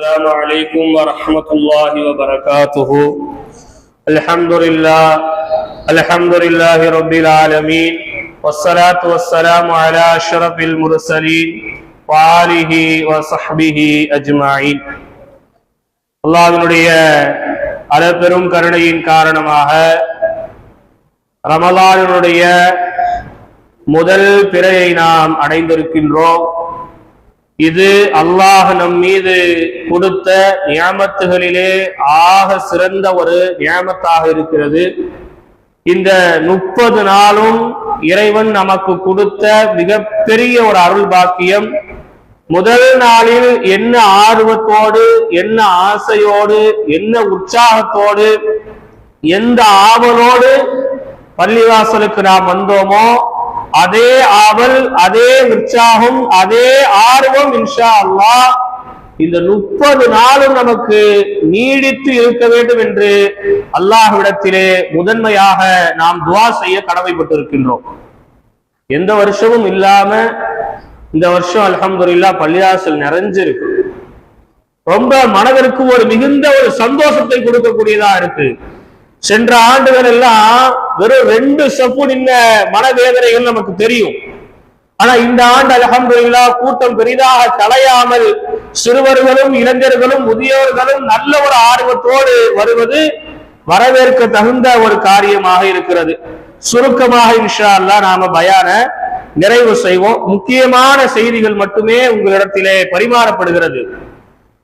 السلام عليكم ورحمة الله وبركاته الحمد لله الحمد لله رب العالمين والصلاة والسلام على أشرف المرسلين وآله وصحبه أجمعين அல்லாஹ்வினுடைய அளப்பெரும் கருணையின் காரணமாக ரமலானுடைய முதல் பிறையை நாம் அடைந்திருக்கின்றோம் இது அல்லாஹ் நம் மீது கொடுத்த நியாமத்துகளிலே ஆக சிறந்த ஒரு நியாமத்தாக இருக்கிறது. இந்த முப்பது நாளும் இறைவன் நமக்கு கொடுத்த மிகப்பெரிய ஒரு அருள் பாக்கியம் முதல் நாளில் என்ன ஆர்வத்தோடு என்ன ஆசையோடு என்ன உற்சாகத்தோடு எந்த ஆவலோடு பள்ளிவாசலுக்கு நாம் வந்தோமோ அதே ஆவல் அதே உற்சாகம் அதே ஆர்வம் இன்ஷா அல்லாஹ் இந்த முப்பது நாளும் நமக்கு நீடித்து இருக்க வேண்டும் என்று அல்லாஹ்விடத்திலே முதன்மையாக நாம் துவா செய்ய கடமைப்பட்டிருக்கின்றோம். எந்த வருஷமும் இல்லாம இந்த வருஷம் அல்ஹம்துலில்லாஹ் பள்ளிவாசல் நிறைஞ்சிருக்கு. ரொம்ப மனதிற்கு ஒரு மிகுந்த ஒரு சந்தோஷத்தை கொடுக்கக்கூடியதா இருக்கு. சென்ற ஆண்டுகள் எல்லாம் வெறும் ரெண்டு செப்பு நின்ன மனவேதனைகள் நமக்கு தெரியும். ஆனா இந்த ஆண்டு அலமதுல்லா கூட்டம் பெரிதாக கலையாமல் சிறுவர்களும் இளைஞர்களும் முதியோர்களும் நல்ல ஒரு ஆர்வத்தோடு வருவது வரவேற்க தகுந்த ஒரு காரியமாக இருக்கிறது. சுருக்கமாக இன்ஷா அல்லா நாம பயான நிறைவு செய்வோம். முக்கியமான செய்திகள் மட்டுமே உங்களிடத்திலே பரிமாறப்படுகிறது.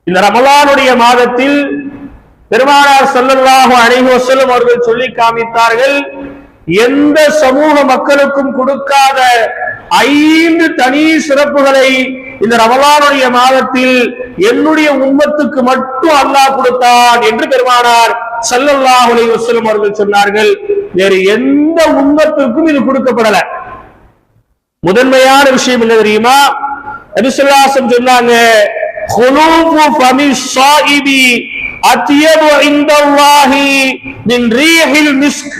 இந்த ரமலானுடைய மாதத்தில் பெருமானார் ஸல்லல்லாஹு அலைஹி வஸல்லம் அவர்கள் சொல்லி காமித்தார்கள் எந்த சமூக மக்களுக்கும் கொடுக்காத ஐந்து தனி சிறப்புகளை இந்த ரமலானுடைய மாதத்தில் என்னுடைய உண்மத்துக்கு மட்டும் அல்லாஹ் கொடுத்தான் என்று பெருமானார் செல்லல்லாஹ் அலி வஸல்லம் அவர்கள் சொன்னார்கள். வேறு எந்த உண்மத்துக்கும் இது கொடுக்கப்படல. முதன்மையான விஷயம் என்ன தெரியுமா? நபிசுல்லாசம் சொன்னாங்க "ஹுலூஃபு ஃபமி ஸாயிபி இந்த இந்தல்லாஹி மின் ரீஹில் மிஸ்க்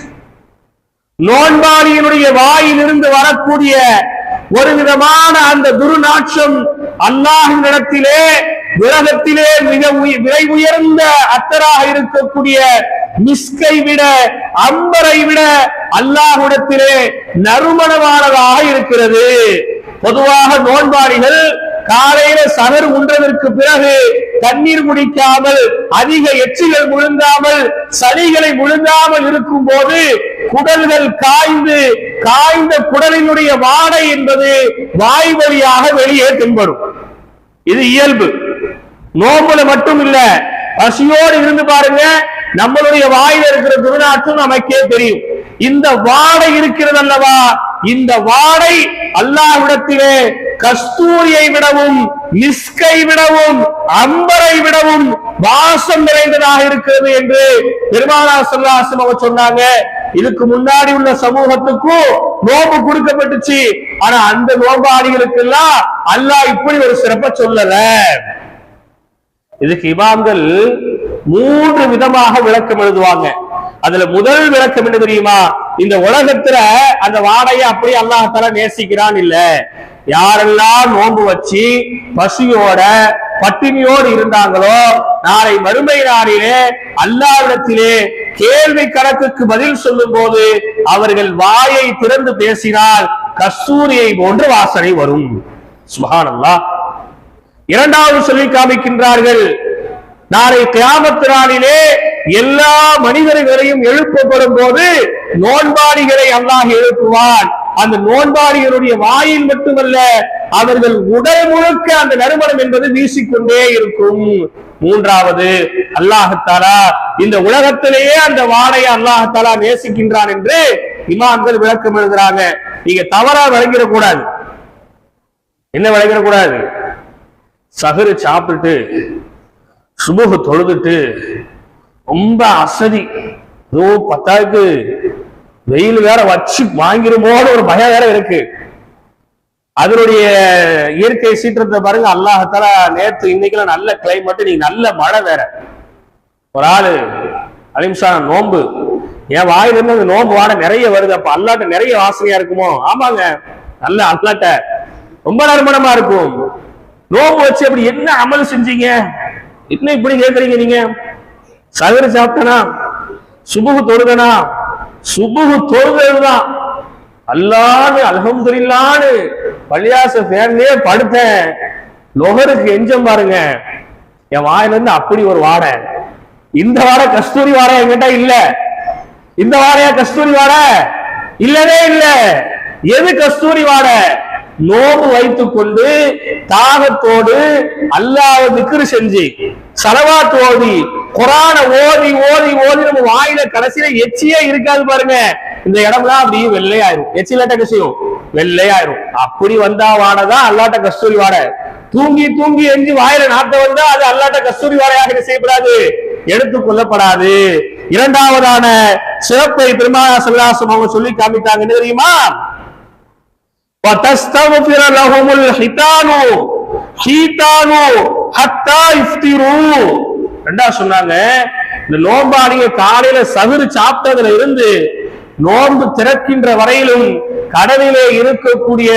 நோன்பாளியினுடைய வாயிலிருந்து வரக்கூடிய ஒரு விதமான அந்த துர்நாற்றம் அல்லாஹின் இடத்திலே உலகத்திலே மிக விலை உயர்ந்த அத்தராக இருக்கக்கூடிய மிஸ்கை விட அம்பரை விட அல்லாஹுடத்திலே நறுமணமானதாக இருக்கிறது பொதுவாக நோன்பாளிகள் காலையில சகர் உண்டதற்கு பிறகு தண்ணீர் குடிக்காமல் அதிக எச்சிகள் முழுங்காமல் சளிகளை முழுங்காமல் இருக்கும் போது குடல்கள் காய்ந்து காய்ந்த குடலினுடைய வாடை என்பது வாய் வழியாக வெளியே தென்படும். இது இயல்பு. நோம்புல மட்டும் இல்ல பசியோடு இருந்து பாருங்க நம்மளுடைய வாயில இருக்கிற துர்நாற்றம் நமக்கே தெரியும். இந்த வாடை இருக்கிறது அல்லவா? இந்த வாடை அல்லாஹ்விடத்திலே கஸ்தூரியை விடவும் நிஸ்கை விடவும் அம்பரை விடவும் வாசம் நிறைந்ததாக இருக்கிறது என்று பெருமானா சல்லாசம் அவர் சொன்னாங்க. இதுக்கு முன்னாடி உள்ள சமூகத்துக்கும் நோம்பு கொடுக்கப்பட்டுச்சு. ஆனா அந்த நோம்பாளிகளுக்கு எல்லாம் அல்லாஹ் இப்படி ஒரு சிறப்ப சொல்லல. இதுக்கு இமாம்கள் மூன்று விதமாக விளக்கம் எழுதுவாங்க. அதுல முதல் விளக்கம் என்ன தெரியுமா? இந்த உலகத்துல அந்த வாடையை அப்படியே அல்லாஹால நேசிக்கிறான் இல்ல. யாரெல்லாம் நோன்பு வச்சு பசியோட பட்டினியோடு இருந்தாங்களோ நாளை மறுமை நாளிலே அல்லாவிடத்திலே கேள்வி கணக்குக்கு பதில் சொல்லும் போது அவர்கள் வாயை திறந்து பேசினால் கஸ்தூரியை போன்று வாசனை வரும். சுபானல்லா இரண்டாவது சொல்லி காமிக்கின்றார்கள். நாளை கியாமத்து நாளிலே எல்லா மனிதர்களையும் எழுப்பப்படும் போது நோன்பாடிகளை அல்லாஹ் எழுப்புவான். அந்த நோன்பாடிகளுடைய வாயில் மட்டுமல்ல அவர்கள் உடல் முழுக்க அந்த நறுமணம் என்பது வீசிக்கொண்டே இருக்கும். மூன்றாவது அல்லாஹத்தாலா இந்த உலகத்திலேயே அந்த வாடையை அல்லாஹத்தாலா நேசிக்கின்றான் என்று இமாம்கள் விளக்கம் எழுதுறாங்க. நீங்க தவறா விளங்கிடக்கூடாது. என்ன விளங்கிடக்கூடாது? சகரு சாப்பிட்டு சுபுகு தொழுதுட்டு ரொம்ப அசதி. ஏதோ பத்தாவுக்கு வெயில் வேற வச்சு வாங்கிருமோன்னு ஒரு பயம் வேற இருக்கு. அதனுடைய இயற்கை சீற்றத்தை பாருங்க அல்லாஹத்தால நேத்து இன்னைக்கெல்லாம் நல்ல கிளைமேட் நீங்க நல்ல மழை வேற. ஒரு ஆளு அலிம்சா நோன்பு. என் வாயிலிருந்து அந்த நோன்பு வாட நிறைய வருது அப்ப அல்லாட்ட நிறைய வாசனையா இருக்குமோ? ஆமாங்க. நல்ல அல்லாட்ட. ரொம்ப நறுமணமா இருக்கும். நோம்பு வச்சு அப்படி என்ன அமல் செஞ்சீங்க? என்ன இப்படி கேக்குறீங்க நீங்க? சகர் சாப்பிட்டனா? சுபுகு தொழுதனா? சுபுகு தொழுததுதான் அல்லான்னு அல்ஹம்துலில்லான்னு பள்ளியாச ஃபேன்லயே படுத்தேன். நுகருக்கு எஞ்சம் பாருங்க. என் வாயில இருந்து அப்படி ஒரு வாடை. இந்த வாடை கஸ்தூரி வாடை என்கிட்ட இல்ல. இந்த வாடையா கஸ்தூரி வாடை? இல்லவே இல்லை. எது கஸ்தூரி வாட? நோம்பு வைத்துக் கொண்டு தாகத்தோடு அல்லாத திக்ரு செஞ்சு சலவாத் ஓதி குரான ஓதி ஓதி ஓதி நம்ம வாயில கடைசியில எச்சியே இருக்காது பாருங்க. இந்த இடம்லாம் அப்படி வெள்ளையாயிரும். எச்சிலாட்ட கசியும் வெள்ளையாயிரும். அப்படி வந்தா வாடதான் அல்லாட்ட கஸ்தூரி வாட. தூங்கி தூங்கி எஞ்சி வாயில நாட்ட வந்தா அது அல்லாட்ட கஸ்தூரி வாடையாக செய்யப்படாது? எடுத்துக் கொள்ளப்படாது. இரண்டாவதான சிறப்பை பெருமாள் சல்லாசம் அவங்க சொல்லி காமித்தாங்க. தெரியுமா? وَتَسْتَغْفِرَ لَهُمُ الْحِيتَانُ حِيتَانُ حَتَّى يَفْطِرُوا ரெண்டா சொன்னாங்க இந்த நோம்பாளிய காலையில சகுறு சாப்பிட்டதுல இருந்து நோன்பு திறக்கின்ற வரையிலும் கடலிலே இருக்கக்கூடிய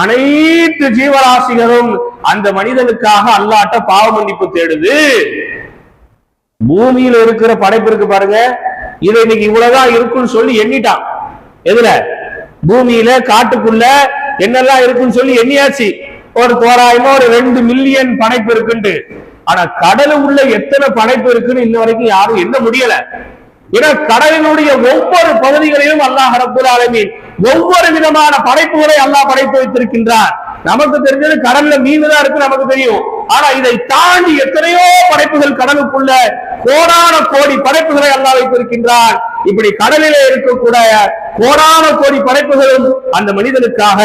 அனைத்து ஜீவராசிகளும் அந்த மனிதனுக்காக அல்லாட்ட பாவ மன்னிப்பு தேடுது பூமியில இருக்கிற படைப்பு இருக்கு பாருங்க இது இன்னைக்கு இவ்வளவுதான் இருக்குன்னு சொல்லி எண்ணிட்டான் எதுல பூமியில காட்டுக்குள்ள என்னெல்லாம் இருக்குன்னு சொல்லி எண்ணியாச்சு. ஒரு தோராயமா ஒரு ரெண்டு மில்லியன் படைப்பு இருக்குன்ட்டு ஆனா கடலு உள்ள எத்தனை படைப்பு இருக்குன்னு இன்ன வரைக்கும் யாரும் எண்ண முடியல. ஏன்னா கடலினுடைய ஒவ்வொரு பகுதிகளையும் அல்லாஹ் ரபுல் ஆலமீன் ஒவ்வொரு விதமான படைப்புகளை அல்லாஹ் படைத்து வைத்திருக்கின்றார் நமக்கு தெரிஞ்சது கடல்ல மீன் தான் இருக்கு நமக்கு தெரியும். ஆனா இதை தாண்டி எத்தனையோ படைப்புகள் கடலுக்குள்ள கோடான கோடி படைப்புகளை அல்லா வைத்திருக்கின்றார் இப்படி கடலிலே இருக்கக்கூடிய கோடான கோடி படைப்புகளும் அந்த மனிதனுக்காக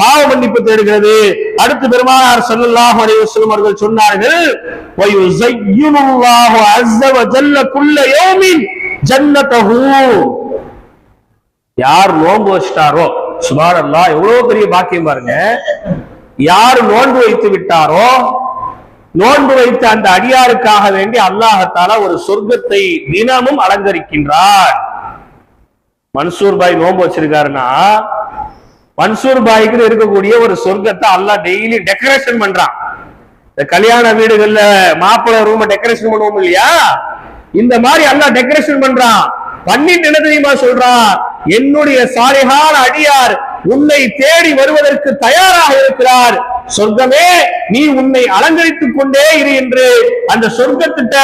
பாவ மன்னிப்பு தேடுகிறது. அடுத்து பெருமானார் ஸல்லல்லாஹு அலைஹி அவர்கள் சொன்னார்கள் வயுஸய்யினுல்லாஹு யார் நோம்பு வச்சிட்டாரோ சுபானல்லாஹ் எவ்வளவு பெரிய பாக்கியம் பாருங்க. யார் நோன்பு வைத்து விட்டாரோ நோன்பு வைத்த அந்த அடியாருக்காக வேண்டி அல்லாஹத்தால ஒரு சொர்க்கத்தை தினமும் அலங்கரிக்கின்றார். மன்சூர் பாய் நோன்பு வச்சிருக்காருன்னா மன்சூர் பாய்க்கு இருக்கக்கூடிய ஒரு சொர்க்கத்தை அல்லாஹ் டெய்லி டெக்கரேஷன் பண்றான். இந்த கல்யாண வீடுகள்ல மாப்பிள்ள ரூம டெக்கரேஷன் பண்ணுவோம் இல்லையா? இந்த மாதிரி அல்லாஹ் டெக்கரேஷன் பண்றான். பண்ணிட்டு என்ன தெரியுமா சொல்றான். என்னுடைய சாலிகான அடியார் உன்னை தேடி வருவதற்கு தயாராக இருக்கிறார். சொர்க்கமே நீ உன்னை அலங்கரித்துக் கொண்டே இரு என்று அந்த சொர்க்கத்திட்ட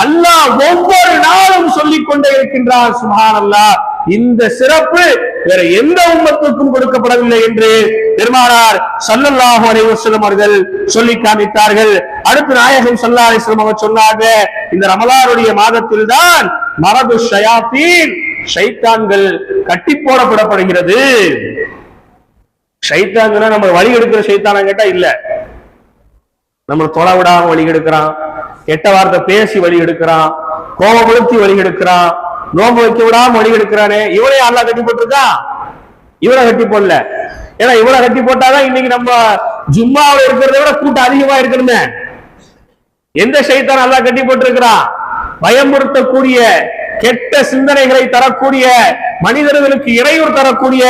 அல்லாஹ் ஒவ்வொரு நாளும் சொல்லிக் கொண்டே இருக்கின்றார் சுபான் அல்லாஹ் இந்த சிறப்பு வேற எந்த உண்மத்துக்கும் கொடுக்கப்படவில்லை என்று பெருமானார் சல்லல்லாஹு அலைஹி அவர்கள் சொல்லி காமித்தார்கள். அடுத்து நாயகம் சல்லா அலிஸ்லம் அவர் சொன்னாங்க இந்த ரமலாருடைய மாதத்தில் தான் மரபு ஷயாத்தீன். ஷைத்தான்கள் கட்டி போடப்படப்படுகிறது. சைத்தாங்கன்னா நம்ம வழி எடுக்கிற சைத்தானா கேட்டா இல்ல. நம்ம தொலை விடாம வழி எடுக்கிறான். கெட்ட வார்த்தை பேசி வழி எடுக்கிறான். கோபப்படுத்தி வழி எடுக்கிறான். நோம்பு வைக்க விடாம வழி எடுக்கிறானே. இவனே அல்லா கட்டி போட்டிருக்கா? இவனை கட்டி போடல. ஏன்னா இவனை கட்டி போட்டாதான் இன்னைக்கு நம்ம ஜும்மாவில் இருக்கிறத விட கூட்டம் அதிகமா இருக்கணுமே. எந்த சைத்தான் நல்லா கட்டி போட்டிருக்கிறான்? பயமுறுத்தக்கூடிய கெட்ட சிந்தனைகளை தரக்கூடிய மனிதர்களுக்கு இறையூர் தரக்கூடிய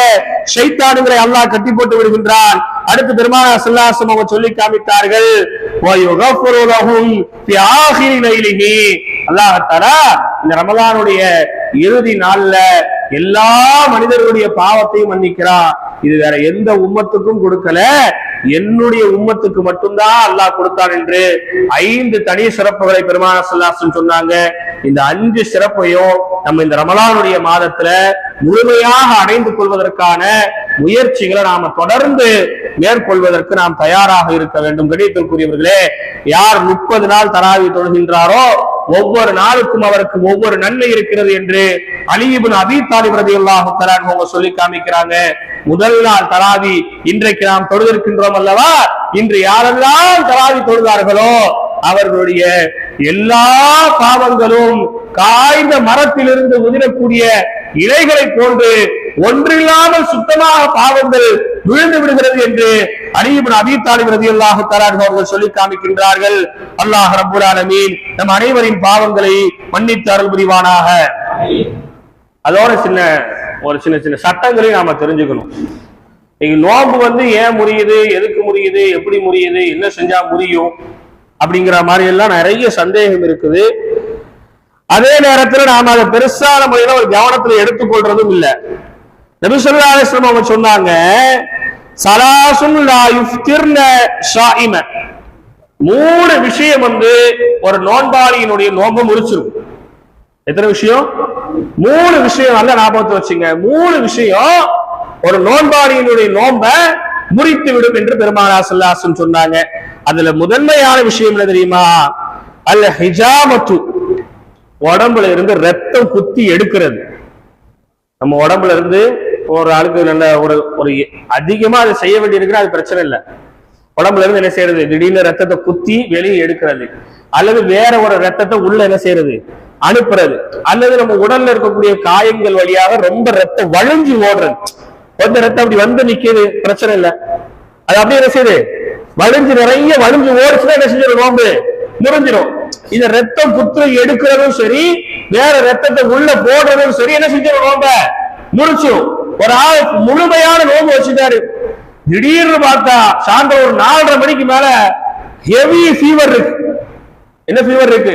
ஷைத்தானுங்களை அல்லாஹ் கட்டி போட்டு விடுகின்றான். அடுத்து பெருமானா சல்லாசம் அவங்க சொல்லி காமித்தார்கள் அல்லாஹ் தரா இந்த ரமலானுடைய இறுதி நாள்ல எல்லா மனிதர்களுடைய பாவத்தையும் மன்னிக்கிறார் இது வேற எந்த உம்மத்துக்கும் கொடுக்கல. என்னுடைய உம்மத்துக்கு மட்டும்தான் அல்லாஹ் கொடுத்தான் என்று ஐந்து தனி சிறப்புகளை பெருமான சல்லாசன் சொன்னாங்க. இந்த அஞ்சு சிறப்பையும் நம்ம இந்த ரமலானுடைய மாதத்துல முழுமையாக அடைந்து கொள்வதற்கான முயற்சிகளை நாம தொடர்ந்து மேற்கொள்வதற்கு நாம் தயாராக இருக்க வேண்டும். கணியத்திற்குரியவர்களே யார் முப்பது நாள் தராவி தொழுகின்றாரோ ஒவ்வொரு நாளுக்கும் அவருக்கு ஒவ்வொரு நன்மை இருக்கிறது என்று அலிபின் அபி தாலிப் ரதியுல்லாஹு அவங்க சொல்லி காமிக்கிறாங்க. முதல் நாள் தராவி இன்றைக்கு நாம் தொழுதிருக்கின்றோம் அல்லவா? இன்று யாரெல்லாம் தராவி தொழுதார்களோ அவர்களுடைய எல்லா பாவங்களும் காய்ந்த மரத்திலிருந்து உதிரக்கூடிய இலைகளை போன்று ஒன்றில்லாமல் சுத்தமாக பாவங்கள் விழுந்து விடுகிறது என்று அலிபின் அபி தாலிப் ரதியுல்லாஹு தஆலா அவர்கள் சொல்லி காமிக்கின்றார்கள் அல்லாஹ் ரப்பல் ஆலமீன் நம் அனைவரின் பாவங்களை மன்னித்து அருள் புரிவானாக. அதோட சின்ன ஒரு சின்ன சின்ன சட்டங்களையும் நாம தெரிஞ்சுக்கணும். நீங்க நோன்பு வந்து ஏன் முறியுது எதுக்கு முறியுது எப்படி முறியுது என்ன செஞ்சா முறியும் அப்படிங்கிற மாதிரி எல்லாம் நிறைய சந்தேகம் இருக்குது. அதே நேரத்துல நாம அதை பெருசான முறையில ஒரு கவனத்துல எடுத்துக்கொள்றதும் இல்லை. நபிசல்லா அலிஸ்லாம் அவங்க சொன்னாங்க சலாசுன் மூணு விஷயம் வந்து ஒரு நோன்பாளியினுடைய நோன்பை முறிச்சிரும். எத்தனை விஷயம்? மூணு விஷயம் நல்ல ஞாபகத்தை வச்சுங்க. மூணு விஷயம் ஒரு நோன்பாளியினுடைய நோன்பை முறித்து விடும் என்று பெருமானா சல்லாசன் சொன்னாங்க. அதுல முதன்மையான விஷயம் என்ன தெரியுமா? அல்ல ஹிஜாமத்து. உடம்புல இருந்து ரத்தம் குத்தி எடுக்கிறது. நம்ம உடம்புல இருந்து ஒரு ஆளுக்கு நல்ல ஒரு ஒரு அதிகமா அதை செய்ய வேண்டியிருக்குன்னா அது பிரச்சனை இல்லை. உடம்புல இருந்து என்ன செய்யறது? திடீர்னு ரத்தத்தை குத்தி வெளியே எடுக்கிறது. அல்லது வேற ஒரு ரத்தத்தை உள்ள என்ன செய்யறது? அனுப்புறது. அல்லது நம்ம உடல்ல இருக்கக்கூடிய காயங்கள் வழியாக ரொம்ப ரத்தம் வழிஞ்சு ஓடுறது. கொஞ்சம் ரத்தம் அப்படி வந்து நிக்குது பிரச்சனை இல்லை. அது அப்படியே என்ன செய்யுது? வழிஞ்சு நிறைய வழிஞ்சு ஓடுச்சுன்னா என்ன செஞ்சிடும்? நோம்பு. முறிஞ்சிடும். இந்த ரத்தம் குத்து எடுக்கிறதும் சரி வேற ரத்தத்தை உள்ள போடுறதும் சரி என்ன செஞ்சிடும் நோம்ப? முறிச்சிடும் ஒரு ஆள் முழுமையான நோம்பு வச்சுட்டாரு. திடீர்னு பார்த்தா சாயந்தரம் ஒரு நாலரை மணிக்கு மேல ஹெவி ஃபீவர் இருக்கு. என்ன ஃபீவர் இருக்கு?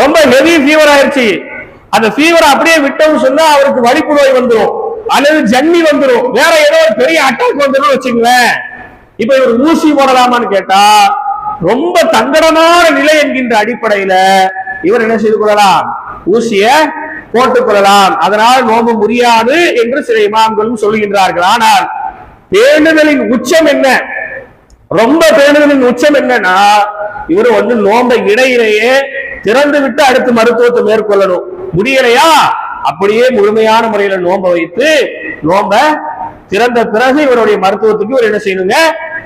ரொம்ப ஹெவி ஃபீவர் ஆயிடுச்சு அந்த ஃபீவர் அப்படியே விட்டோம்னு சொன்னா அவருக்கு வலிப்பு நோய் வந்துடும் அல்லது ஜன்னி வந்துடும் வேற ஏதோ ஒரு பெரிய அட்டாக் வந்துடும் வச்சுங்களேன் இப்ப இவர் ஊசி போடலாமான்னு கேட்டா ரொம்ப தங்கடமான நிலை என்கின்ற அடிப்படையில இவர் என்ன செய்து கொள்ளலாம்? ஊசிய போட்டுக் கொள்ளலாம் அதனால் நோம்பு முடியாது என்று சில இமாம்களும் சொல்கின்றார்கள் ஆனால் பேணுதலின் உச்சம் என்ன? ரொம்ப பேணுதலின் உச்சம் என்னன்னா இவர் வந்து நோம்பை இடையிலேயே திறந்து விட்டு அடுத்து மருத்துவத்தை மேற்கொள்ளணும். முடியலையா? அப்படியே முழுமையான முறையில நோம்ப வைத்து நோம்ப திறந்த பிறகு இவருடைய மருத்துவத்துக்கு இவர் என்ன செய்யணுங்க?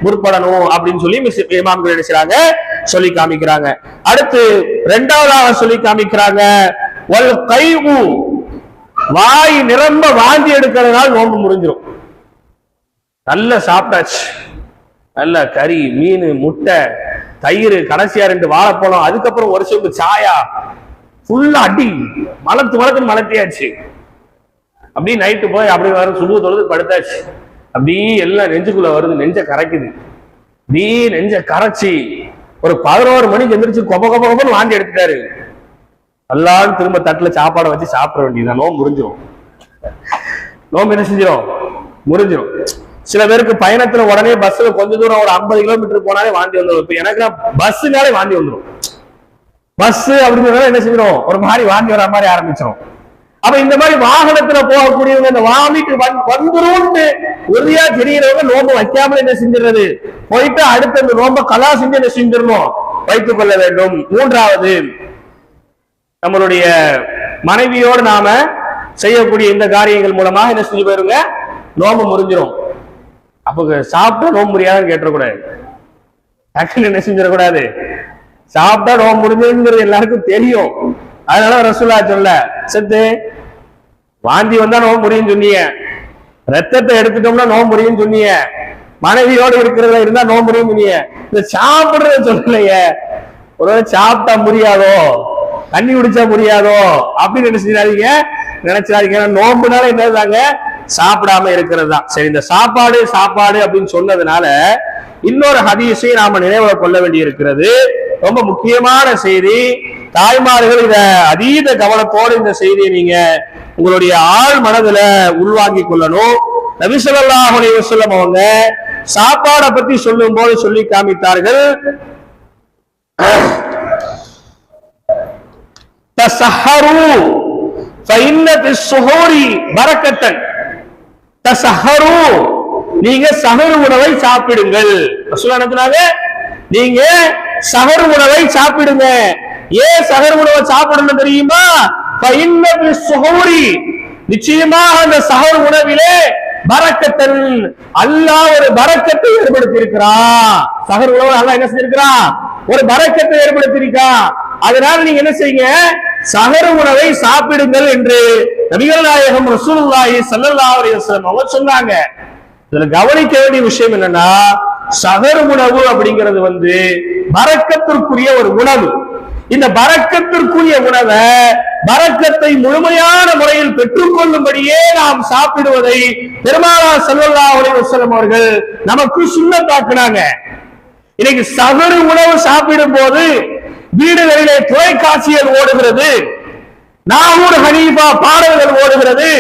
முற்படணும் அப்படின்னு சொல்லி மிஸ் இமாம்கள் என்ன செய்யறாங்க சொல்லி காமிக்கிறாங்க. அடுத்து இரண்டாவதாக சொல்லி காமிக்கிறாங்க. வாய் நிரம்ப வாந்தி எடுக்கிறதுனால நோன்பு முடிஞ்சிடும் நல்ல சாப்பிட்டாச்சு. நல்ல கறி மீன் முட்டை தயிர் கடைசியா ரெண்டு வாழைப்பழம் அதுக்கப்புறம் ஒரு சொம்பு சாயா. ஃபுல்லா அடி. மலத்து மலத்து மலத்தியாச்சு அப்படியே நைட்டு போய் அப்படி வர சுபு தொழுது படுத்தாச்சு. அப்படியே எல்லாம் நெஞ்சுக்குள்ள வருது. நெஞ்ச கரைக்குது. அப்படியே நெஞ்ச கரைச்சி ஒரு பதினோரு மணிக்கு எந்திரிச்சு கொப கொப கொபன்னு வாந்தி எடுத்துட்டாரு. எல்லாரும் திரும்ப தட்டுல சாப்பாடை வச்சு சாப்பிட வேண்டியதுதான். நோம்பு முடிஞ்சிடும் நோம்பு என்ன செஞ்சிடும் முடிஞ்சிடும் சில பேருக்கு பயணத்துல உடனே பஸ்ல கொஞ்ச தூரம் ஒரு ஐம்பது கிலோமீட்டர் போனாலே வாந்தி வந்துடும் இப்ப எனக்கு பஸ்னாலே வாந்தி வந்துடும் பஸ் அப்படிங்கிறத என்ன செஞ்சிடும் ஒரு மாதிரி வாந்தி வர மாதிரி ஆரம்பிச்சிடும் அப்ப இந்த மாதிரி வாகனத்துல போகக்கூடியவங்க இந்த வாமிட்டு வந்துரும்னு உறுதியா தெரியறவங்க நோம்பு வைக்காமல என்ன செஞ்சிடுறது? போயிட்டு அடுத்த இந்த நோம்ப கலா செஞ்சு என்ன செஞ்சிடணும்? வைத்துக் கொள்ள வேண்டும். மூன்றாவது நம்மளுடைய மனைவியோடு நாம செய்யக்கூடிய இந்த காரியங்கள் மூலமாக என்ன செஞ்சு போயிருங்க? நோம்பு முறிஞ்சிரும். அப்போ சாப்பிட்டா நோம்பு முடியாதுன்னு கேட்டக்கூடாது டக்குன்னு என்ன செஞ்சிடக்கூடாது? சாப்பிட்டா நோம்பு முடிஞ்சதுங்கிறது எல்லாருக்கும் தெரியும். அதனால ரசூலா சொல்ல செத்து வாந்தி வந்தா நோம்பு முடியும்னு சொன்னீங்க. ரத்தத்தை எடுத்துட்டோம்னா நோம்பு முடியும்னு சொன்னீங்க. மனைவியோடு இருக்கிறதுல இருந்தா நோம்பு முடியும் சொன்னீங்க. இந்த சாப்பிடுறத சொல்லலையே. ஒருவேளை சாப்பிட்டா முடியாதோ தண்ணி குடிச்சா முடியாதோ அப்படின்னு நினைச்சிடாதீங்க. நினைச்சிடாதீங்க நோம்புனால என்னதாங்க சாப்பிடாம இருக்கிறது தான் சரி இந்த சாப்பாடு சாப்பாடு அப்படின்னு சொன்னதுனால இன்னொரு ஹதீஸை நாம நினைவுல கொள்ள வேண்டி இருக்கிறது ரொம்ப முக்கியமான செய்தி. தாய்மார்கள் இத அதீத கவனத்தோடு இந்த செய்தியை நீங்க உங்களுடைய ஆள் மனதுல உள்வாங்கி கொள்ளணும். நபிசல்லாஹ் அலைவசல்லம் அவங்க சாப்பாடை பத்தி சொல்லும் போது சொல்லி காமித்தார்கள். தசஹரு. ஃபைன்ன பிஸ்ஸுஹூரி பரக்கத்தன். தசஹரு. நீங்க சகரு உணவை சாப்பிடுங்கள். ரசூலுல்லாஹ் நீங்க சஹர் உணவை சாப்பிடுங்க. ஏன் சகர் உணவை சாப்பிடணும் தெரியுமா? ஃபைன்ன நிச்சயமாக அந்த சகர் உணவிலே பரக்கத்தன். அல்லாஹ் ஒரு பரக்கத்தை ஏற்படுத்தி இருக்கிறான் சகர் உணவு அல்லாஹ் என்ன செஞ்சிருக்கிறான்? ஒரு பரக்கத்தை ஏற்படுத்தி இருக்கான் அதனால நீங்க என்ன செய்யுங்க? சகர உணவை சாப்பிடுங்கள் என்று நபிகள் நாயகம் ரசூலுல்லாஹி ஸல்லல்லாஹு அலைஹி வஸல்லம் அவங்க சொன்னாங்க. இதுல கவனிக்க வேண்டிய விஷயம் என்னன்னா சகர் உணவு அப்படிங்கிறது வந்து பறக்கத்திற்குரிய ஒரு உணவு. இந்த பறக்கத்திற்குரிய உணவை பறக்கத்தை முழுமையான முறையில் பெற்றுக்கொள்ளும்படியே நாம் சாப்பிடுவதை பெருமாளா ஸல்லல்லாஹு அலைஹி வஸல்லம் அவர்கள் நமக்கு சுண்ணத்தாக்குனாங்க. இன்னைக்கு சகரு உணவு சாப்பிடும் போது வீடுகளிலே தொலைக்காட்சிகள் ஓடுகிறது. நாகூர் ஹனீஃபா பாடல்கள் ஓடுகிறது.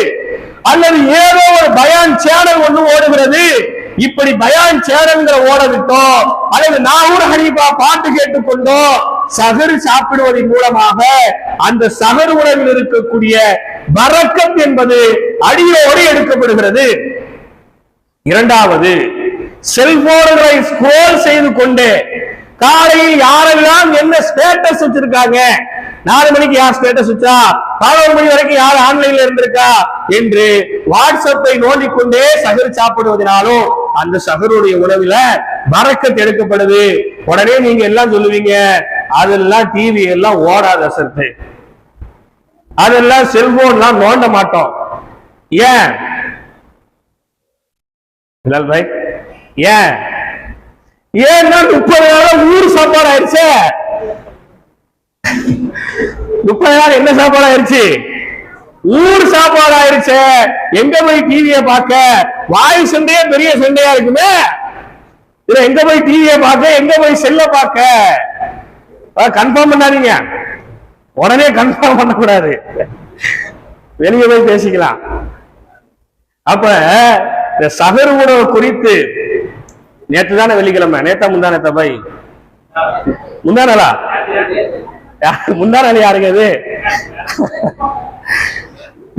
அல்லது ஏதோ ஒரு பயான் சேனல் ஒண்ணு ஓடுகிறது. இப்படி பயான் சேனல்களை ஓட விட்டோம் அல்லது நாகூர் ஹனீஃபா பாட்டு கேட்டுக்கொண்டோ சகரு சாப்பிடுவதன் மூலமாக அந்த சகரு உணவில் இருக்கக்கூடிய வரக்கம் என்பது அடியோடு எடுக்கப்படுகிறது. இரண்டாவது செல்போன்களை ஸ்க்ரோல் செய்து கொண்டு காலையில் யாரெல்லாம் என்ன ஸ்டேட்டஸ் வச்சிருக்காங்க? நாலு மணிக்கு யார் ஸ்டேட்டஸ் வச்சா? பதினோரு மணி வரைக்கும் யார் ஆன்லைன்ல இருந்திருக்கா? என்று வாட்ஸ்அப்பை நோண்டிக்கொண்டே சகர் சாப்பிடுவதனாலும் அந்த சகருடைய உணவுல வரக்கத்து எடுக்கப்படுது. உடனே நீங்க எல்லாம் சொல்லுவீங்க அதெல்லாம் டிவி எல்லாம் ஓடாத சத்து அதெல்லாம் செல்போன்லாம் நோண்ட மாட்டோம். ஏன்? ஏன்? ஏன்னா முப்பது நாள் ஊர் சாப்பாடு ஆயிடுச்சே முப்பது நாள் என்ன சாப்பாடு ஆயிடுச்சு ஊர் சாப்பாடு ஆயிடுச்சு எங்க போய் டிவிய பார்க்க? வாய் சண்டையே பெரிய சண்டையா இருக்குமே. இதுல எங்க போய் டிவிய பார்க்க? எங்க போய் செல்ல பார்க்க? கன்ஃபார்ம் பண்ணாதீங்க. உடனே கன்ஃபார்ம் பண்ணக்கூடாது. வெளியே போய் பேசிக்கலாம். அப்ப இந்த சகர் உணவு குறித்து நேற்று தானே வெள்ளிக்கிழமை. நேத்தா முந்தா நேத்தா பாய் முந்தா நாளா முந்தா நாள் யாருங்க அது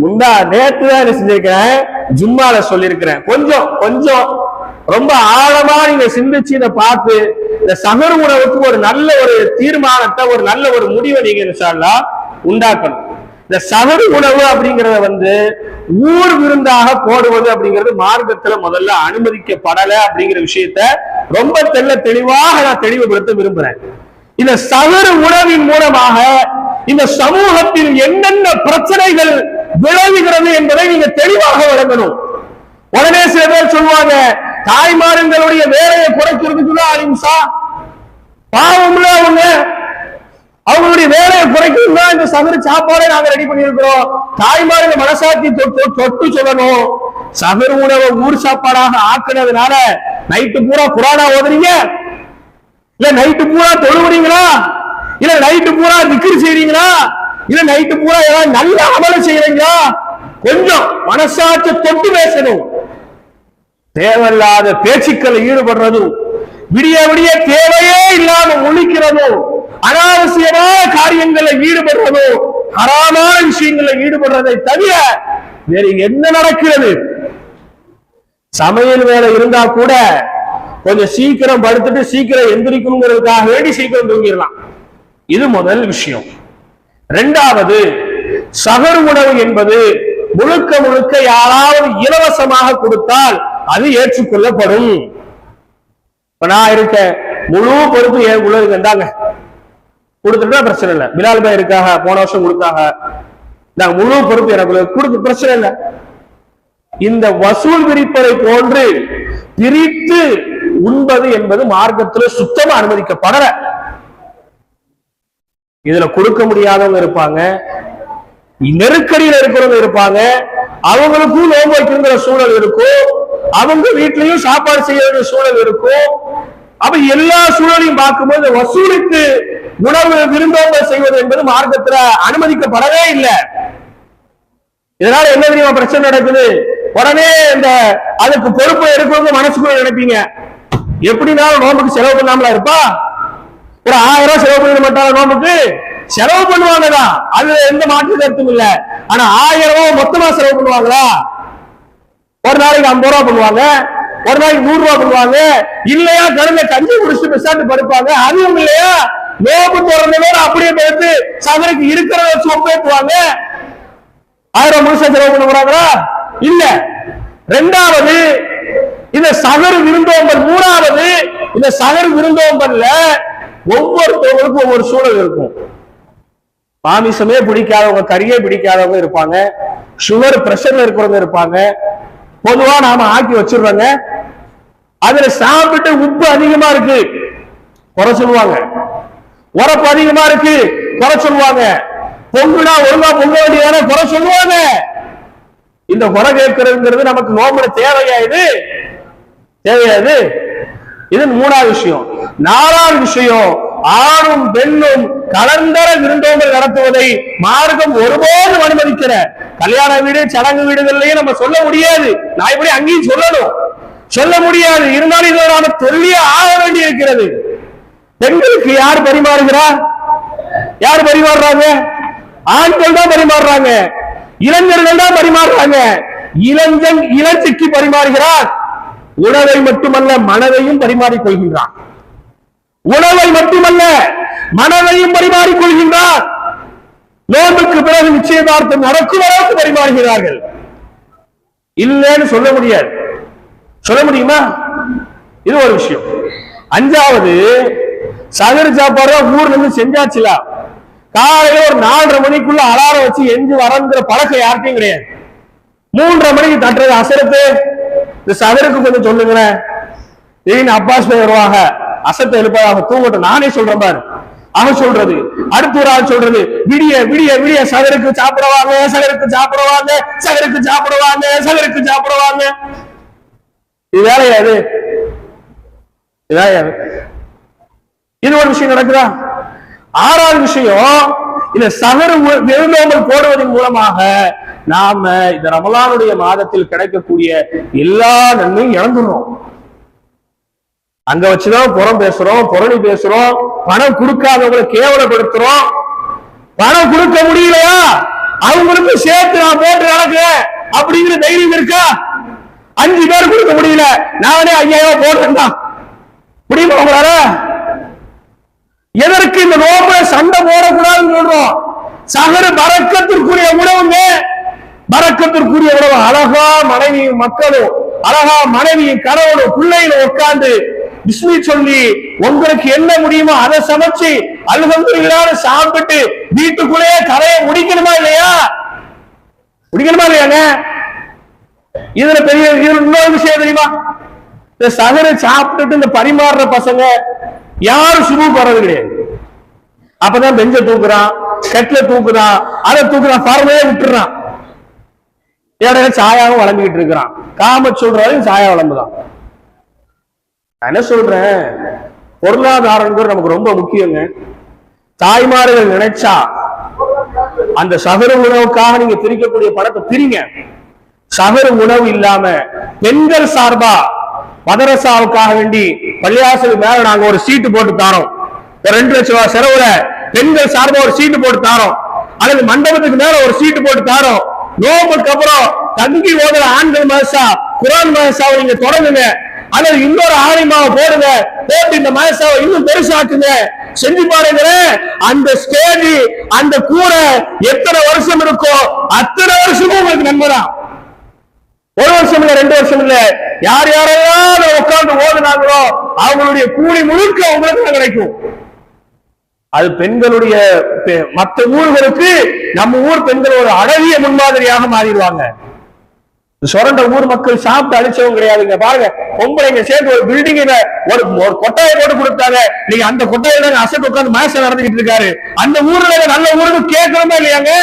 முந்தா நேத்து தான் என்ன செஞ்சிருக்கிறேன்? ஜும்மால சொல்லியிருக்கிறேன் கொஞ்சம் கொஞ்சம். ரொம்ப ஆழமா நீங்க சிந்திச்சு இதை பார்த்து இந்த சகர் உணவுக்கு ஒரு நல்ல ஒரு தீர்மானத்தை ஒரு நல்ல ஒரு முடிவை நீங்க உண்டாக்கணும். இந்த சவறு உணவு அப்படிங்கறத வந்து ஊர் விருந்தாக போடுவது அப்படிங்கிறது மார்க்கத்துல முதல்ல அனுமதிக்கப்படலை அப்படிங்கிற விஷயத்த ரொம்ப தெல்ல தெளிவாக நான் தெளிவுபடுத்த விரும்புறேன். இந்த சவறு உணவின் மூலமாக இந்த சமூகத்தில் என்னென்ன பிரச்சனைகள் விளைவுகிறது என்பதை நீங்க தெளிவாக விளங்கணும். உடனே சில பேர் சொல்லுவாங்க தாய்மார்களுடைய வேலையை குறைக்கிறதுக்குதான் அஹிம்சா பாவம்ல அவங்க. அவங்களுடைய வேலையை குறைக்கும் தான் இந்த சகரு சாப்பாடை நாங்க ரெடி பண்ணியிருக்கிறோம். தாய்மாருங்க மனசாட்சி தொட்டு தொட்டு சொல்லணும். சகரு உணவை ஊர் சாப்பாடாக ஆக்குனதுனால நைட்டு பூரா குரானா ஓதுறீங்க? இல்ல நைட்டு பூரா தொழுவுறீங்களா? இல்ல நைட்டு பூரா திக்ரு செய்றீங்களா? இல்ல நைட்டு பூரா ஏதாவது நல்ல அமலம் செய்யறீங்களா கொஞ்சம் மனசாட்சி தொட்டு பேசணும். தேவையில்லாத பேச்சுக்களை ஈடுபடுறதும் விடிய விடிய தேவையே இல்லாம ஒழிக்கிறதும் அனாவசியமான காரியங்களில் ஈடுபடுறதும் ஹராமான விஷயங்களில் ஈடுபடுறதை தவிர வேறு என்ன நடக்கிறது? சமையல் வேலை இருந்தா கூட கொஞ்சம் சீக்கிரம் படுத்துட்டு சீக்கிரம் எந்திரிக்கணுங்கிறதுக்காக வேண்டி சீக்கிரம் தூங்கிடலாம். இது முதல் விஷயம். ரெண்டாவது சகர் உணவு என்பது முழுக்க முழுக்க யாராவது இலவசமாக கொடுத்தால் அது ஏற்றுக்கொள்ளப்படும். இப்ப நான் இருக்கேன் முழு பொறுப்பு ஏன் உள்ள இருந்தாங்க கொடுத்துட்டா பிரச்சனை இல்லை. பிலால் பாய் இருக்காக போன வருஷம் கொடுத்தாங்க. நாங்க முழு பொறுப்பு எனக்கு கொடுத்து பிரச்சனை இல்லை. இந்த வசூல் பிரிப்பதை போன்று பிரித்து உண்பது என்பது மார்க்கத்துல சுத்தமா அனுமதிக்கப்படல. இதுல கொடுக்க முடியாதவங்க இருப்பாங்க நெருக்கடியில இருக்கிறவங்க இருப்பாங்க அவங்களுக்கும் நோம்பு வைக்கிற சூழல் இருக்கும் அவங்க வீட்லயும் சாப்பாடு செய்ய வேண்டிய சூழல் இருக்கும் அப்ப எல்லா சூழலையும் பார்க்கும்போது வசூலித்து உணவு விருந்தோம்பல் செய்வது என்பது மார்க்கத்துல அனுமதிக்கப்படவே இல்லை. இதனால என்ன தெரியுமா பிரச்சனை நடக்குது? உடனே இந்த அதுக்கு பொறுப்பு எடுக்கிறவங்க மனசுக்குள்ள நினைப்பீங்க. எப்படினாலும் நோம்புக்கு செலவு பண்ணாமலா இருப்பா? ஒரு ஆயிரம் ரூபாய் செலவு பண்ண மாட்டாங்க நோம்புக்கு செலவு பண்ணுவாங்கதான் அது எந்த மாற்று கருத்தும் இல்ல. ஆனா ஆயிரம் ரூபாய் மொத்தமா செலவு பண்ணுவாங்களா? ஒரு நாளைக்கு ஐம்பது ரூபா பண்ணுவாங்க. ஒரு நாளைக்கு நூறு ரூபாய் பண்ணுவாங்க இல்லையா கடந்த கஞ்சி குடிச்சு பிசாட்டு படுப்பாங்க. அதுவும் இல்லையா? நோம்பு திறந்த நேரம் அப்படியே போயிட்டு சகருக்கு இருக்கிறத சொப்பேற்றுவாங்க ஆயிரம் முழுசா செலவு பண்ண போறாங்களா? இல்ல. ரெண்டாவது இந்த சகர் விருந்தோம்பல். மூணாவது இந்த சகர் விருந்தோம்பல்ல ஒவ்வொருத்தவங்களுக்கும் ஒவ்வொரு சூழல் இருக்கும். மாமிசமே பிடிக்காதவங்க கறியே பிடிக்காதவங்க இருப்பாங்க. சுகர் பிரஷர்ல இருக்கிறவங்க இருப்பாங்க. பொதுவா நாம ஆக்கி வச்சிடுறோங்க. அதுல சாப்பிட்டு உப்பு அதிகமா இருக்கு. குறை சொல்லுவாங்க. உரப்பு அதிகமா இருக்கு. குறை சொல்லுவாங்க. பொங்குனா ஒழுங்கா பொங்க வேண்டியதான குறை சொல்லுவாங்க. இந்த குறை கேட்கறதுங்கிறது நமக்கு நோம்புல தேவையா இது? தேவையா இது? இது மூணாவது விஷயம். நாலாவது விஷயம். ஆணும் பெண்ணும் கலந்தர விருந்தோம்பல் நடத்துவதை மார்க்கம் ஒருபோதும் அனுமதிக்கிற கல்யாண வீடு சடங்கு வீடுகள்லயும் நம்ம சொல்ல முடியாது. நான் இப்படி அங்கேயும் சொல்லணும். சொல்ல முடியாது. இருந்தாலும் இதை நாம சொல்லியே ஆக வேண்டி இருக்கிறது பெண்களுக்கு யார் பரிமாறுகிறார் யார் பரிமாறுறாங்க? ஆண்கள் தான் பரிமாறுறாங்க. இளைஞர்கள் தான் பரிமாறுறாங்க. இளைஞன் இளஞ்சிக்கு பரிமாறுகிறார். உணவை மட்டுமல்ல மனதையும் பரிமாறிக் கொள்கின்றான். உணவை மட்டுமல்ல மனதையும் பரிமாறிக் கொள்கின்றார். நோன்புக்கு பிறகு நிச்சயதார்த்தம் நடக்கும் அளவுக்கு பரிமாறுகிறார்கள். இல்லைன்னு சொல்ல முடியாது. சொல்ல முடியுமா? இது ஒரு விஷயம். அஞ்சாவது சதுர சாப்பாடு ஊர்ல இருந்து செஞ்சாச்சுல. காலையில ஒரு நாலரை மணிக்குள்ள அலாரம் வச்சு எஞ்சி வரங்கிற பழக்கம் யார்கிட்டயும் கிடையாது. மூன்றரை மணிக்கு தட்டுறது அசரத்து. இந்த சதுருக்கு கொஞ்சம் சொல்லுங்களேன். திடீர்னு அப்பாஸ் வருவாங்க? அசத்தை எழுப்பாக தூங்கட்டும். நானே சொல்றேன் பாரு. அவன் சொல்றது. அடுத்த ஒரு ஆள் சொல்றது விடிய விடிய விடிய சகருக்கு சாப்பிடுவாங்க சகருக்கு சாப்பிடுவாங்க சகருக்கு சாப்பிடுவாங்க சகருக்கு சாப்பிடுவாங்க. இது வேலையா இது? இது ஒரு விஷயம் நடக்குதா? ஆறாவது விஷயம் இந்த சகரு விருந்தோம்பல் போடுவதன் மூலமாக நாம இந்த ரமலானுடைய மாதத்தில் கிடைக்கக்கூடிய எல்லா நன்மையும் இழந்துடுறோம். அங்க வச்சுதான் புறம் பேசுறோம் புரணி பேசுறோம் பணம் கொடுக்காதவங்களை கேவலப்படுத்துறோம். பணம் கொடுக்க முடியலையா? அவங்களுக்கு சேர்த்து நான் போட்டு நடக்கிறேன் அப்படிங்கிற தைரியம் இருக்கா? அஞ்சு பேர் கொடுக்க முடியல. நானே ஐயாயிரம் போடுறேன் முடியுமா உங்களால? எதற்கு இந்த நோம்புல சண்டை போடக்கூடாதுன்னு சொல்றோம்? சகர பறக்கத்திற்குரிய உணவுங்க பறக்கத்திற்குரிய உணவு. அழகா மனைவியும் மக்களும் அழகா மனைவியும் கணவனும் பிள்ளைகளும் உட்கார்ந்து பிஸ்மி சொல்லி உங்களுக்கு என்ன முடியுமோ அதை சமைச்சு அல்ஹம்துலில்லாஹ்னு சாப்பிட்டு வீட்டுக்குள்ளேயே கரையை முடிக்கணுமா இல்லையா? முடிக்கணுமா இல்லையாங்க இதுல பெரிய இன்னொரு விஷயம் தெரியுமா? இந்த சகரை சாப்பிட்டுட்டு இந்த பரிமாறுற பசங்க யாரும் சுமு போறது கிடையாது. அப்பதான் பெஞ்ச தூக்குறான் கெட்ல தூக்குறான் அதை தூக்குறான் பறவையே விட்டுறான். இடையில சாயாவும் வளர்ந்துகிட்டு இருக்கிறான். காம சொல்றாலும் சாயா வளர்ந்துதான். நான் என்ன சொல்றேன்? பொருளாதாரங்கிறது நமக்கு ரொம்ப முக்கியங்க. தாய்மார்கள் நினைச்சா அந்த சகர உணவுக்காக நீங்க பிரிக்கக்கூடிய பணத்தை பிரிங்க சகர உணவு இல்லாம பெண்கள் சார்பா மதரசாவுக்காக வேண்டி பள்ளியாசல் மேல நாங்க ஒரு சீட்டு போட்டு தாரோம். ஒரு ரெண்டு லட்சம் ரூபாய் செலவுல பெண்கள் சார்பா ஒரு சீட்டு போட்டு தாரோம். அல்லது மண்டபத்துக்கு மேல ஒரு சீட்டு போட்டு தாரோம். நோம்புக்கு அப்புறம் தங்கி ஓதுற ஆண்கள் மதசா குரான் மதசாவை நீங்க தொடங்குங்க. அல்லது இன்னொரு ஆலிமாவை போடுங்க. போட்டு இந்த மனசாவை இன்னும் பெருசாக்குங்க. செஞ்சு பாருங்க அந்த ஸ்டேஜ் அந்த கூரை எத்தனை வருஷம் இருக்கோ அத்தனை வருஷமும் உங்களுக்கு நன்மைதான். ஒரு வருஷம் இல்ல ரெண்டு வருஷம் இல்ல. யார் யாரையாவது உட்கார்ந்து ஓடுனாங்களோ அவங்களுடைய கூலி முழுக்க உங்களுக்கு தான் கிடைக்கும். அது பெண்களுடைய பெ- ஊர்களுக்கு நம்ம ஊர் பெண்கள் ஒரு அழகிய முன்மாதிரியாக மாறிடுவாங்க. சுரண்ட ஊர் மக்கள் சாப்பிட்டு அழிச்சவங்க கிடையாதுங்க. பாருங்க பொம்பளைங்க சேர்ந்து ஒரு பில்டிங் ஒரு ஒரு கொட்டாயை போட்டு கொடுத்தாங்க. நீங்க அந்த கொட்டையில அசட் உட்காந்து மேச நடந்துகிட்டு இருக்காரு. அந்த ஊர்ல நல்ல ஊருக்கு கேட்கணுமா இல்லையாங்க?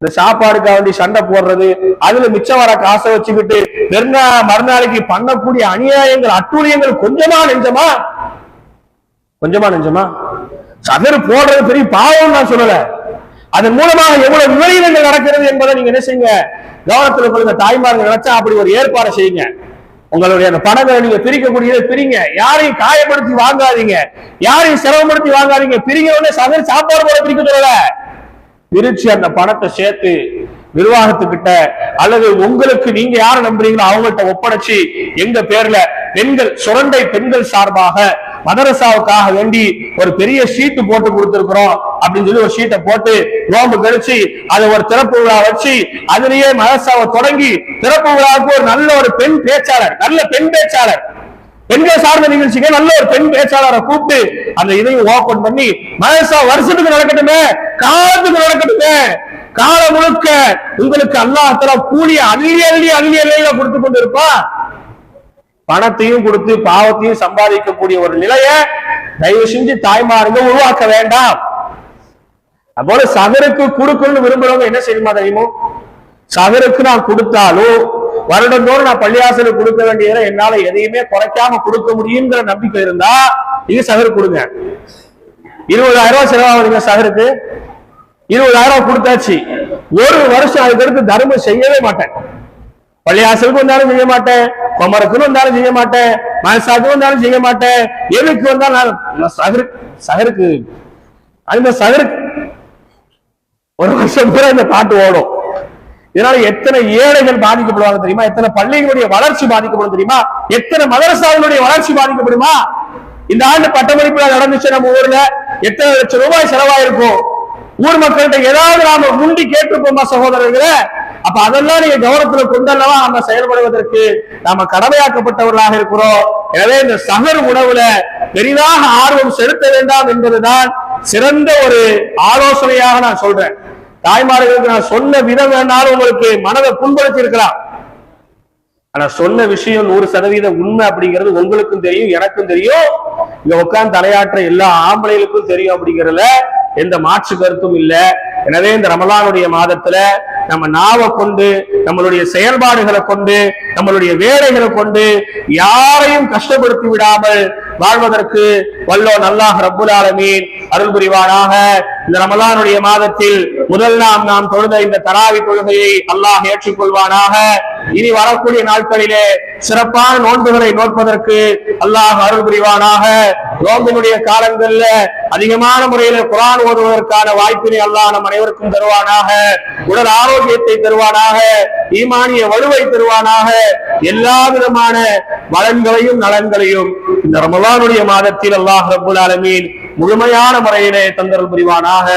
இந்த சாப்பாடுக்காக வேண்டி சண்டை போடுறது அதுல மிச்சம் வர காசை வச்சுக்கிட்டு பெருநா மறுநாளைக்கு பண்ணக்கூடிய அநியாயங்கள் அட்டூழியங்கள் கொஞ்சமா நெஞ்சமா? கொஞ்சமா நெஞ்சமா? சதர் போடுறது பெரிய பாவம் நான் சொல்லலை. அதன் மூலமாக எவ்வளவு விபரீதங்கள் நடக்கிறது என்பதை நீங்க என்ன செய்யுங்க? கவனத்தில் கொள்ளுங்க. தாய்மார்கள் நினைச்சா அப்படி ஒரு ஏற்பாடு செய்யுங்க. உங்களுடைய அந்த பணங்களை நீங்க பிரிக்கக்கூடியதை பிரிங்க. யாரையும் காயப்படுத்தி வாங்காதீங்க. யாரையும் சிரமப்படுத்தி வாங்காதீங்க. பிரிங்க உடனே சதறு சாப்பாடு போல பிரிக்க சொல்லல. பிரிச்சு அந்த பணத்தை சேர்த்து நிர்வாகத்துக்கிட்ட அல்லது உங்களுக்கு நீங்க யாரை நம்புறீங்களோ அவங்கள்ட்ட ஒப்படைச்சு எங்க பேர்ல பெண்கள் சுரண்டை பெண்கள் சார்பாக மதரசாவுக்காக வேண்டி ஒரு பெரிய ஷீட்டு போட்டு கொடுத்திருக்கிறோம் அப்படின்னு சொல்லி ஒரு ஷீட்டை போட்டு நோம்பு கழிச்சு அதை ஒரு திறப்பு விழா வச்சு அதுலயே மதரசாவை தொடங்கி திறப்பு விழாவுக்கு ஒரு நல்ல ஒரு பெண் பேச்சாளர் நல்ல பெண் பேச்சாளர். பெண்கள் சார்ந்த நிகழ்ச்சிக்கு நல்ல ஒரு பெண் பேச்சாளரை கூப்பிட்டு அந்த இதையும் ஓபன் பண்ணி மதரசா வருஷத்துக்கு நடக்கட்டுமே காலத்துக்கு நடக்கட்டுமே காலம் முழுக்க உங்களுக்கு அல்லாஹ் தலா கூலி அள்ளி அள்ளி அள்ளி அள்ளியில கொடுத்து கொண்டு இருப்பா பணத்தையும் கொடுத்து பாவத்தையும் சம்பாதிக்கக்கூடிய ஒரு நிலையை தயவு செஞ்சு தாய்மாருங்க உருவாக்க வேண்டாம். அதுபோல சகருக்கு கொடுக்கணும்னு விரும்புறவங்க என்ன செய்யுமா தெரியுமோ? சகருக்கு நான் கொடுத்தாலும் வருடந்தோறும் நான் பள்ளியாசல கொடுக்க வேண்டியதை என்னால எதையுமே குறைக்காம கொடுக்க முடியுங்கிற நம்பிக்கை இருந்தா நீங்க சகரு கொடுங்க. இருபதாயிரம் ரூபாய் செலவாகுதுங்க சகருக்கு. இருபதாயிரம் ரூபாய் கொடுத்தாச்சு. ஒரு வருஷம் அதுக்கடுத்து தர்மம் செய்யவே மாட்டேன். பள்ளியாசலுக்கு வந்தாலும் செய்ய மாட்டேன் குமரக்குன்னு வந்தாலும் செய்ய மாட்டேன் மனசாக்கு வந்தாலும் செய்ய மாட்டேன் எதுக்கு வந்தாலும் நான் சகரு சகருக்கு அந்த சகருக்கு ஒரு வருஷம் பூரா இந்த பாட்டு ஓடும். இதனால எத்தனை ஏழைகள் பாதிக்கப்படுவாங்க தெரியுமா? எத்தனை பள்ளிகளுடைய வளர்ச்சி பாதிக்கப்படும் தெரியுமா? எத்தனை மதரசாவுடைய வளர்ச்சி பாதிக்கப்படுமா? இந்த ஆண்டு பட்டமளிப்பு நடந்துச்சு நம்ம ஊர்ல. எத்தனை லட்சம் ரூபாய் செலவாயிருக்கும்? ஊர் மக்கள்கிட்ட ஏதாவது நாம முண்டி கேட்டிருப்போமா சகோதரர்களை? அப்ப அதெல்லாம் நீங்க கௌரவத்துல கொண்டல்லவா நம்ம செயல்படுவதற்கு நாம கடமையாக்கப்பட்டவர்களாக இருக்கிறோம். எனவே இந்த சகர் உணவுல பெரிதாக ஆர்வம் செலுத்த வேண்டாம் என்பதுதான் சிறந்த ஒரு ஆலோசனையாக நான் சொல்றேன். தாய்மார்களுக்கு நான் சொன்ன விதம் வேணாலும் உங்களுக்கு மனதை புண்படுத்தி இருக்கலாம் ஆனா சொன்ன விஷயம் நூறு சதவீதம் உண்மை அப்படிங்கிறது உங்களுக்கும் தெரியும் எனக்கும் தெரியும். இங்க உட்கார்ந்து தலையாற்ற எல்லா ஆம்பளைகளுக்கும் தெரியும் அப்படிங்கறதுல எந்த மாற்று கருத்தும் இல்லை. எனவே இந்த ரமலானுடைய மாதத்துல நம்ம நாவை கொண்டு நம்மளுடைய செயல்பாடுகளை கொண்டு நம்மளுடைய வேலைகளை கொண்டு யாரையும் கஷ்டப்படுத்தி விடாமல் வாழ்வதற்கு வல்லோ நல்லாஹ் ரப்புல் ஆலமீன். அருள் புரிவானாக. இந்த ரமலானுடைய மாதத்தில் முதல் நாம் நாம் தொழுத இந்த தராவி தொழுகையை அல்லாஹ் ஏற்றுக்கொள்வானாக. இனி வரக்கூடிய நாட்களிலே சிறப்பான நோன்புகளை நோட்பதற்கு அல்லாஹ் அருள் புரிவானாக. நோன்பினுடைய காலங்கள்ல அதிகமான முறையில குரான் ஓதுவதற்கான வாய்ப்பினை அல்லாஹ் நம் அனைவருக்கும் தருவானாக. உடல் ஆரோக்கியத்தை தருவானாக. ஈமானிய வலுவை தருவானாக. எல்லா விதமான வளங்களையும் நலன்களையும் இந்த ரமலானுடைய மாதத்தில் அல்லாஹ் ரபுல் ஆலமீன் முழுமையான முறையிலே தந்தரல் புரிவானாக.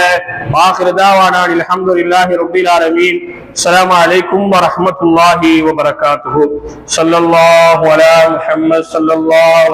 வாஹிருதாவானான் அல்ஹம்துலில்லாஹி ரப்பில் ஆலமீன். அஸ்ஸலாமு அலைக்கும் வரஹ்மத்துல்லாஹி வபரகாத்துஹு. ஸல்லல்லாஹு அலா முஹம்மத் ஸல்லல்லாஹு